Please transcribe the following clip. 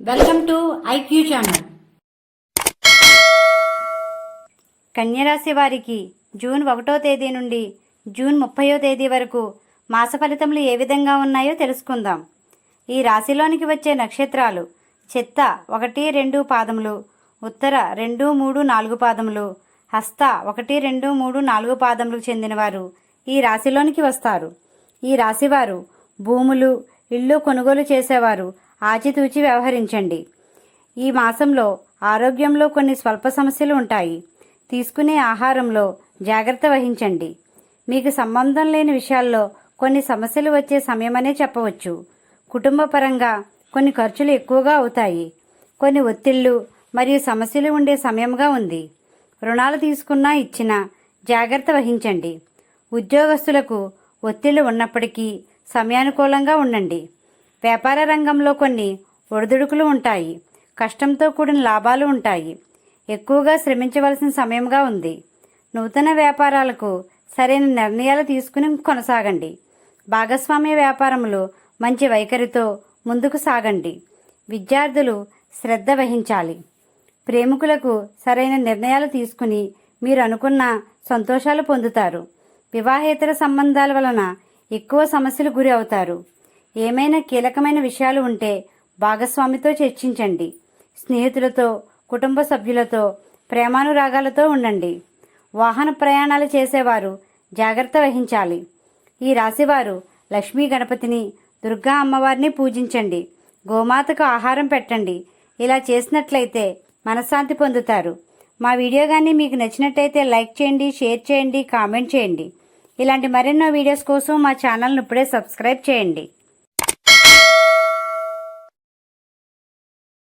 Welcome to IQ channel. కన్యరాశి వారికి June ఒకటో తేదీ నుండి జూన్ ముప్పయో తేదీ వరకు మాస ఫలితములు ఏ విధంగా ఉన్నాయో తెలుసుకుందాం. ఈ రాశిలోనికి వచ్చే నక్షత్రాలు చెత్త ఒకటి రెండు పాదములు ఉత్తర రెండు మూడు నాలుగు పాదములు హస్త ఒకటి రెండు మూడు నాలుగు పాదములకు చెందినవారు ఈ రాశిలోనికి వస్తారు. ఈ రాశివారు భూములు ఇళ్ళు కొనుగోలు చేసేవారు ఆచితూచి వ్యవహరించండి. ఈ మాసంలో ఆరోగ్యంలో కొన్ని స్వల్ప సమస్యలు ఉంటాయి. తీసుకునే ఆహారంలో జాగ్రత్త వహించండి. మీకు సంబంధం లేని విషయాల్లో కొన్ని సమస్యలు వచ్చే సమయమనే చెప్పవచ్చు. కుటుంబ పరంగా కొన్ని ఖర్చులు ఎక్కువగా అవుతాయి. కొన్ని ఒత్తిళ్ళు మరియు సమస్యలు ఉండే సమయంగా ఉంది. రుణాలు తీసుకున్నా ఇచ్చినా జాగ్రత్త వహించండి. ఉద్యోగస్తులకు ఒత్తిళ్ళు ఉన్నప్పటికీ సమయానుకూలంగా ఉండండి. వ్యాపార రంగంలో కొన్ని ఒడిదుడుకులు ఉంటాయి. కష్టంతో కూడిన లాభాలు ఉంటాయి. ఎక్కువగా శ్రమించవలసిన సమయంగా ఉంది. నూతన వ్యాపారాలకు సరైన నిర్ణయాలు తీసుకుని కొనసాగండి. భాగస్వామ్య వ్యాపారములు మంచి వైఖరితో ముందుకు సాగండి. విద్యార్థులు శ్రద్ధ వహించాలి. ప్రేమికులకు సరైన నిర్ణయాలు తీసుకుని మీరు అనుకున్న సంతోషాలు పొందుతారు. వివాహేతర సంబంధాల వలన ఎక్కువ సమస్యలు గురి అవుతారు. ఏమైనా కీలకమైన విషయాలు ఉంటే భాగస్వామితో చర్చించండి. స్నేహితులతో కుటుంబ సభ్యులతో ప్రేమానురాగాలతో ఉండండి. వాహన ప్రయాణాలు చేసేవారు జాగ్రత్త వహించాలి. ఈ రాశివారు లక్ష్మీ గణపతిని దుర్గా అమ్మవారిని పూజించండి. గోమాతకు ఆహారం పెట్టండి. ఇలా చేసినట్లయితే మనశ్శాంతి పొందుతారు. మా వీడియో కానీ మీకు నచ్చినట్టయితే లైక్ చేయండి షేర్ చేయండి కామెంట్ చేయండి. ఇలాంటి మరెన్నో వీడియోస్ కోసం మా ఛానల్ను ఇప్పుడే సబ్స్క్రైబ్ చేయండి.